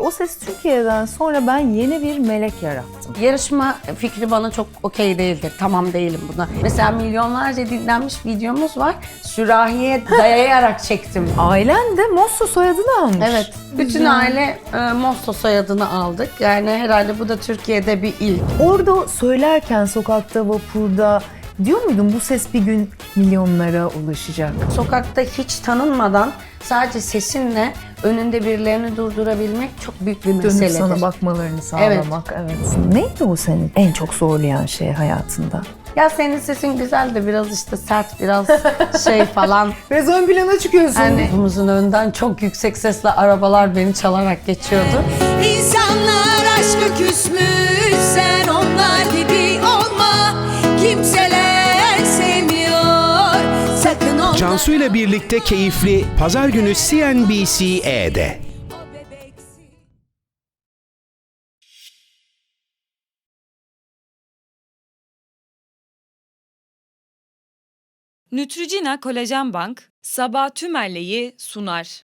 İşte O Ses Türkiye'den sonra ben yeni bir melek yarattım. Yarışma fikri bana çok okey değildir. Tamam değilim buna. Mesela milyonlarca dinlenmiş videomuz var. Sürahiye dayayarak çektim. Ailen de Mosso soyadını almış. Evet. Bütün aile e, Mosto soyadını aldık. Yani herhalde bu da Türkiye'de bir ilk. Orada söylerken sokakta, vapurda diyor muydun bu ses bir gün milyonlara ulaşacak? Sokakta hiç tanınmadan sadece sesinle önünde birilerini durdurabilmek çok büyük bir Dönüp meseledir. sana bakmalarını sağlamak. Evet. Neydi o senin en çok zorlayan şey hayatında? Ya senin sesin güzel de biraz işte sert, biraz şey falan. Biraz ön plana çıkıyorsun. Hani kapımızın önünden çok yüksek sesle arabalar beni çalarak geçiyordu. İnsanlar aşka küsmüş Cansu ile birlikte keyifli Pazar günü CNBC-E'de. Neutrogena Kolajen Bank Sabah Tümelle'yi sunar.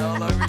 Ah